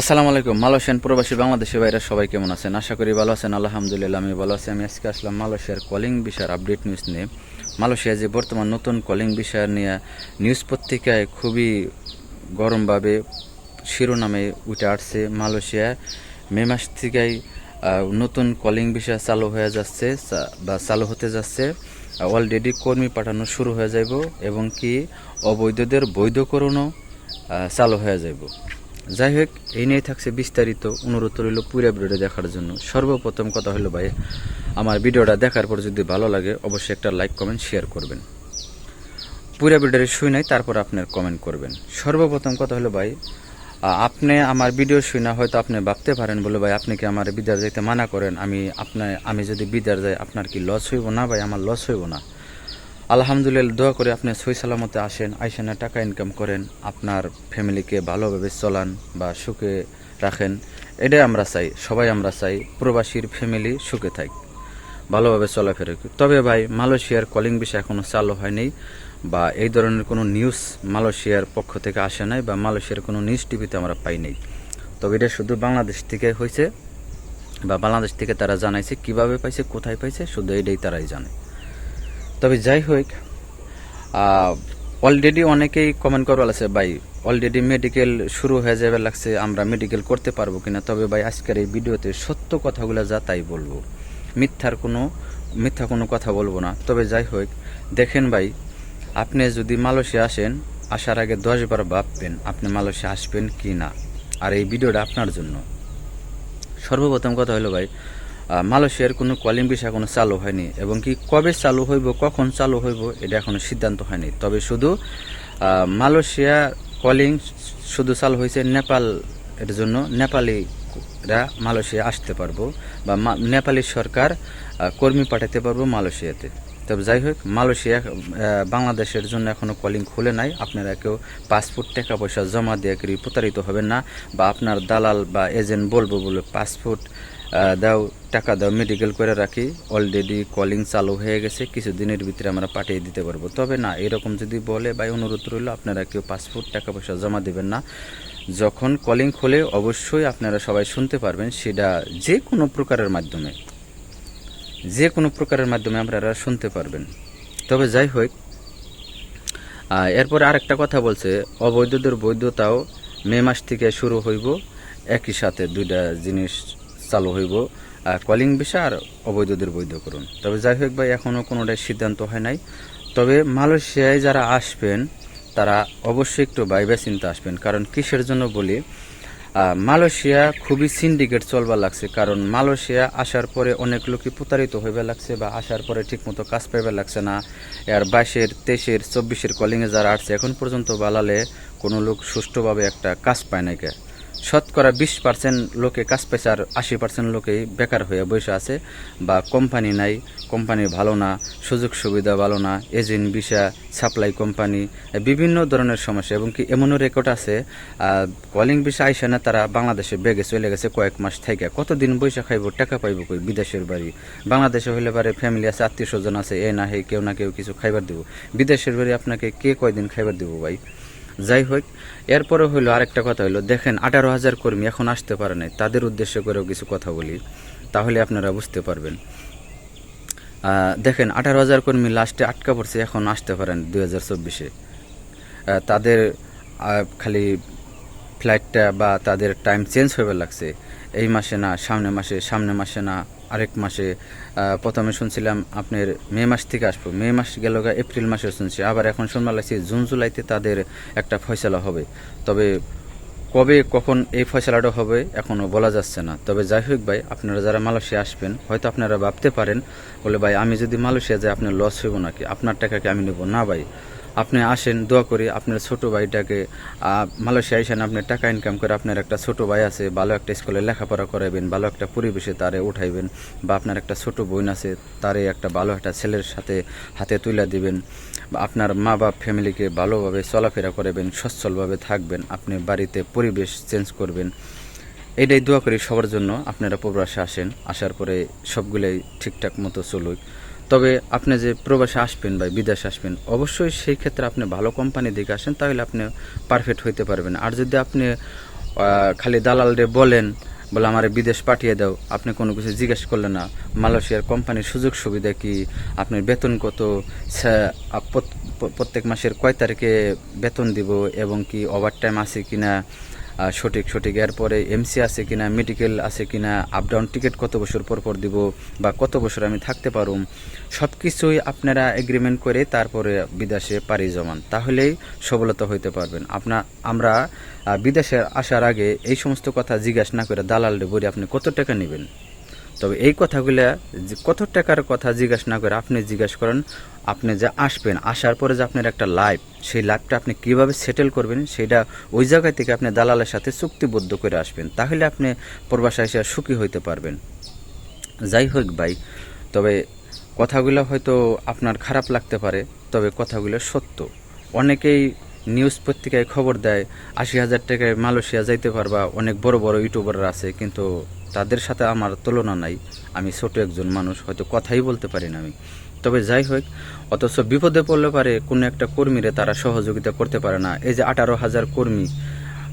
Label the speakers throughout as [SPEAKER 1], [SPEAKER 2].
[SPEAKER 1] আসসালামু আলাইকুম, মালয়েশিয়ান প্রবাসী বাংলাদেশি ভাইরা সবাই কেমন আছেন? আশা করি ভালো আছেন, আলহামদুলিল্লাহ আমি ভালো আছি। আমি আজকে আসলাম মালয়েশিয়ার কলিং বিষয়ের আপডেট নিউজ নিয়ে। মালয়েশিয়া যে বর্তমান নতুন কলিং বিষয় নিয়ে নিউজ পত্রিকায় খুবই গরমভাবে শিরোনামে উঠে আসছে। মালয়েশিয়া মে মাস থেকেই নতুন কলিং বিষয় চালু হয়ে যাচ্ছে বা চালু হতে যাচ্ছে। অলরেডি কর্মী পাঠানো শুরু হয়ে যাইব এবং কি অবৈধদের বৈধকরণও চালু হয়ে যাইব। যাই হোক এই নিয়ে থাকছে বিস্তারিত অনুরোধ রইল পুরা ভিডিওটা দেখার জন্য। সর্বপ্রথম কথা হলো, ভাই, আমার ভিডিওটা দেখার পর যদি ভালো লাগে, অবশ্যই একটা লাইক, কমেন্ট, শেয়ার করবেন। পুরা ভিডিওটা শুই নাই, তারপর আপনার কমেন্ট করবেন। সর্বপ্রথম কথা হলো, ভাই আপনি আমার ভিডিও শুই না, হয়তো আপনি ভাবতে পারেন বলে, ভাই, আপনি কি আমার বিদার যাইতে মানা করেন? আমি আপনার আমি যদি বিদার যাই, আপনার কি লস হইব না, ভাই? আমার লস হইব না। আলহামদুলিল্লাহ, দোয়া করে আপনি সই সালামতে আসেন আইসানে টাকা ইনকাম করেন, আপনার ফ্যামিলিকে ভালোভাবে চলান বা সুখে রাখেন, এটাই আমরা চাই, সবাই আমরা চাই, প্রবাসীর ফ্যামিলি সুখে থাক, ভালোভাবে চলাফেরা। তবে ভাই, মালয়েশিয়ার কলিং বিষয় এখনও চালু হয়নি বা এই ধরনের কোনো নিউজ মালয়েশিয়ার পক্ষ থেকে আসে নাই বা মালয়েশিয়ার কোনো নিউজ টিভিতে আমরা পাই নাই তবে এটা শুধু বাংলাদেশ থেকে হয়েছে বা বাংলাদেশ থেকে তারা জানাইছে, কীভাবে পাইছে, কোথায় পাইছে, শুধু এটাই তারাই জানে তবে যাই হোক অলরেডি অনেকেই কমেন্ট করবার আছে ভাই অলরেডি মেডিকেল শুরু হয়ে যাবে লাগছে, আমরা মেডিকেল করতে পারব কিনা? তবে ভাই, আজকের এই ভিডিওতে সত্য কথাগুলো যা তাই বলব। মিথ্যার কোনো, মিথ্যা কোনো কথা বলব না। তবে যাই হোক, দেখেন ভাই, আপনি যদি মালয়েশিয়া আসেন, আসার আগে দশবার ভাববেন আপনি মালয়েশিয়া আসবেন কি না আর এই ভিডিওটা আপনার জন্য। সর্বপ্রথম কথা হলো ভাই মালয়েশিয়ার কোনো কলিং ভিসা এখনও চালু হয়নি এবং কি কবে চালু হইব, কখন চালু হইব, এটা এখনও সিদ্ধান্ত হয়নি। তবে শুধু মালয়েশিয়া কলিং শুধু চালু হয়েছে নেপাল এর জন্য, নেপালিরা মালয়েশিয়া আসতে পারব বা নেপালি সরকার কর্মী পাঠাতে পারব মালয়েশিয়াতে। তবে যাই হোক, মালয়েশিয়া বাংলাদেশের জন্য এখনও কলিং খুলে নাই। আপনারা কেউ পাসপোর্ট টাকা পয়সা জমা দিয়ে কেউ প্রতারিত হবেন না বা আপনার দালাল বা এজেন্ট বলব বলে পাসপোর্ট দাও, টাকা দাও মেডিকেল করে রাখি। অলরেডি কলিং চালু হয়ে গেছে কিছু দিনের ভিতরে আমরা পাঠিয়ে দিতে পারব। তবে না, এরকম যদি বলে বা অনুরোধ রইল, আপনারা কেউ পাসপোর্ট টাকা পয়সা জমা দেবেন না। যখন কলিং খোলে, অবশ্যই আপনারা সবাই শুনতে পারবেন, সেটা যে কোনো প্রকারের মাধ্যমে। যে কোনো প্রকারের মাধ্যমে আপনারা শুনতে পারবেন। তবে যাই হোক এরপরে আরেকটা কথা বলছে অবৈধদের বৈধতাও মে মাস থেকে শুরু হইব, একই সাথে দুইটা জিনিস চালু হইব কলিং বিষয় আর অবৈধদের বৈধকরণ তবে যাই হোক ভাই এখনও কোনোটাই সিদ্ধান্ত হয় নাই। তবে মালয়েশিয়ায় যারা আসবেন, তারা অবশ্যই একটু বাইবে চিন্তা আসবেন। কারণ কিসের জন্য বলি মালয়েশিয়া খুবই সিন্ডিকেট চলবার লাগছে, কারণ মালয়েশিয়া আসার পরে অনেক লোকই প্রতারিত হইবে লাগছে বা আসার পরে ঠিকমতো কাজ পাইবে লাগছে না। আর বাইশের, তেইশের, চব্বিশের কলিংয়ে যারা আসছে, এখন পর্যন্ত বালালে কোনো লোক সুষ্ঠুভাবে একটা কাজ পায় কে। শতকরা বিশ পার্সেন্ট লোকে কাজ পাইছে আর আশি পার্সেন্ট লোকেই বেকার হয়ে বসে আছে বা কোম্পানি নাই, কোম্পানি ভালো না, সুযোগ সুবিধা ভালো না, এজেন্ট, ভিসা, সাপ্লাই কোম্পানি, বিভিন্ন ধরনের সমস্যা এবং কি এমনও রেকর্ড আছে কলিং ভিসা আইসে না, তারা বাংলাদেশে বেগে চলে গেছে কয়েক মাস থেকে। কতদিন বৈশা খাইব, টাকা পাইব কই বিদেশের বাড়ি? বাংলাদেশে হইলে পারে ফ্যামিলি আছে আত্মীয় স্বজন আছে, এ না, হে, কেউ না কেউ কিছু খাইবার দিব। বিদেশের বাড়ি আপনাকে কে কয়দিন খাইবার দিব ভাই? যাই হোক, এরপরে হইল আরেকটা কথা হইল, দেখেন আঠারো হাজার কর্মী এখন আসতে পারে নাই, তাদের উদ্দেশ্য করেও কিছু কথা বলি, তাহলে আপনারা বুঝতে পারবেন। দেখেন আঠারো হাজার কর্মী লাস্টে আটকা পড়ছে, এখন আসতে পারেন দুই হাজার চব্বিশে। তাদের খালি ফ্লাইটটা বা তাদের টাইম চেঞ্জ হয়ে লাগছে, এই মাসে না, সামনে মাসে সামনে মাসে না আরেক মাসে প্রথমে শুনছিলাম আপনার মে মাস থেকে আসব। মে মাস গেল এপ্রিল মাসে শুনছি। আবার এখন শুনবার লাগছে, জুন জুলাইতে তাদের একটা ফয়সলা হবে। তবে কবে, কখন এই ফয়সলাটা হবে এখনও বলা যাচ্ছে না। তবে যাই হোক ভাই, আপনারা যারা মালয়েশিয়া আসবেন, হয়তো আপনারা ভাবতে পারেন, বলে ভাই, আমি যদি মালয়েশিয়া যাই, আপনার লস হইব নাকি? আপনার টাকাকে আমি নেব। না ভাই আপনি আসেন, দোয়া করি আপনার ছোট ভাইটাকে মালয়েশিয়া আসেন আপনি টাকা ইনকাম করে আপনার একটা ছোট ভাই আছে, ভালো একটা স্কুলে লেখাপড়া করাবেন ভালো একটা পরিবেশে তারে উঠাইবেন, বা আপনার একটা ছোট বোন আছে, তারে একটা ভালো একটা ছেলের সাথে হাতে তুলে দিবেন, বা আপনার মা বাপ ফ্যামিলিকে ভালোভাবে চলাফেরা করবেন সচ্ছলভাবে থাকবেন, আপনি বাড়িতে পরিবেশ চেঞ্জ করবেন। এটাই দোয়া করি সবার জন্য, আপনারা প্রবাসে আসেন, আসার পরে সবগুলোই ঠিকঠাক মতো চলুক। তবে আপনি যে প্রবাসে আসবেন বা বিদেশে আসবেন অবশ্যই সেই ক্ষেত্রে আপনি ভালো কোম্পানি দিকে আসেন তাহলে আপনি পারফেক্ট হইতে পারবেন। আর যদি আপনি খালি দালালরে বলেন বলে আমার বিদেশ পাঠিয়ে দাও আপনি কোনো কিছু জিজ্ঞেস করলেন না মালয়েশিয়ার কোম্পানির সুযোগ সুবিধা কি আপনার বেতন কত প্রত্যেক মাসের কয় তারিখে বেতন দিব এবং কি ওভার টাইম আছে কিনা আহ, সঠিক সঠিক। এরপরে এমসি আছে কিনা মেডিকেল আছে কিনা আপ ডাউন টিকিট কত বছর পর পর দিব বা কত বছর আমি থাকতে পারুম সব কিছুই আপনারা এগ্রিমেন্ট করে তারপরে বিদেশে পাড়ি জমান। তাহলেই সফলতা হইতে পারবেন। আপনার আমরা বিদেশে আসার আগে এই সমস্ত কথা জিজ্ঞাসা না করে দালালে বলি, আপনি কত টাকা নেবেন? তবে এই কথাগুলা যে কত টাকার কথা জিজ্ঞাসা না করে আপনি জিজ্ঞাসা করেন, আপনি যে আসবেন, আসার পরে যে আপনার একটা লাইফ, সেই লাইফটা আপনি কীভাবে সেটেল করবেন, সেটা ওই জায়গা থেকে আপনি দালালের সাথে চুক্তিবদ্ধ করে আসবেন, তাহলে আপনি প্রবাসে এসে সুখী হইতে পারবেন। যাই হোক ভাই, তবে কথাগুলো হয়তো আপনার খারাপ লাগতে পারে, তবে কথাগুলো সত্য। অনেকেই নিউজ পত্রিকায় খবর দেয়, আশি হাজার টাকায় মালয়েশিয়া যাইতে পারবা, অনেক বড় বড় ইউটিউবাররা আছে, কিন্তু তাদের সাথে আমার তুলনা নাই। আমি ছোট একজন মানুষ, হয়তো কথাই বলতে পারি না আমি। তবে যাই হোক, অথচ বিপদে পড়লে পারে কোনো একটা কর্মীরে তারা সহযোগিতা করতে পারে না। এই যে আঠারো হাজার কর্মী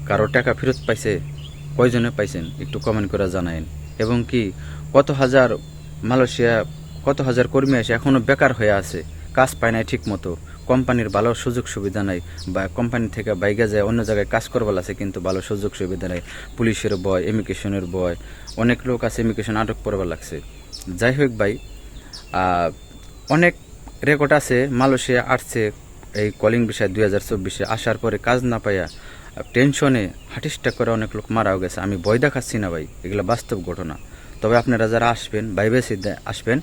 [SPEAKER 1] কারও টাকা ফেরত পাইছে, কয়জনে পাইছেন? একটু কমেন্ট করে জানায়েন। এবং কি, কত হাজার মালয়েশিয়া, কত হাজার কর্মী আছে এখনও বেকার হয়ে আছে? কাজ পায় নাই ঠিক মতো কোম্পানির ভালো সুযোগ সুবিধা নাই বা কোম্পানি থেকে বাইকে যায়, অন্য জায়গায় কাজ করবার আছে কিন্তু ভালো সুযোগ সুবিধা নাই। পুলিশের বয় ইমিগ্রেশনের বয় অনেক লোক আছে ইমিগ্রেশন আটক করবার লাগছে। যাই হোক ভাই অনেক রেকর্ড আছে, মালয়েশিয়া আসছে, এই কলিং বিষয় দুই হাজার চব্বিশে আসার পরে কাজ না পাইয়া টেনশনে হার্ট করে অনেক লোক মারাও গেছে। আমি ভয় দেখাচ্ছি না ভাই, এগুলো বাস্তব ঘটনা। তবে আপনারা যারা আসবেন বাইবে সিদ্ধে আসবেন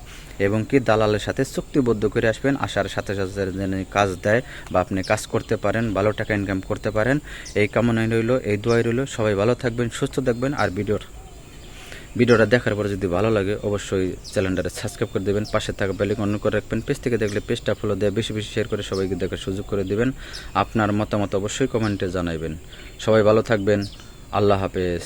[SPEAKER 1] এবং কি দালালের সাথে চুক্তিবদ্ধ করে আসবেন আসার সাথে সাথে যেন কাজ দেয় বা আপনি কাজ করতে পারেন, ভালো টাকা ইনকাম করতে পারেন, এই কামনাই রইল, এই দোয়াই রইল। সবাই ভালো থাকবেন, সুস্থ থাকবেন আর ভিডিওর, ভিডিওটা দেখার পরে যদি ভালো লাগে অবশ্যই চ্যানেলটাকে সাবস্ক্রাইব করে দেবেন, পাশে থাকা বেলিক অন্য করে রাখবেন পেজ থেকে দেখলে পেজটা ফলো দেয় বেশি বেশি শেয়ার করে সবাইকে দেখার সুযোগ করে দিবেন। আপনার মতামত অবশ্যই কমেন্টে জানাইবেন। সবাই ভালো থাকবেন, আল্লাহ হাফেজ।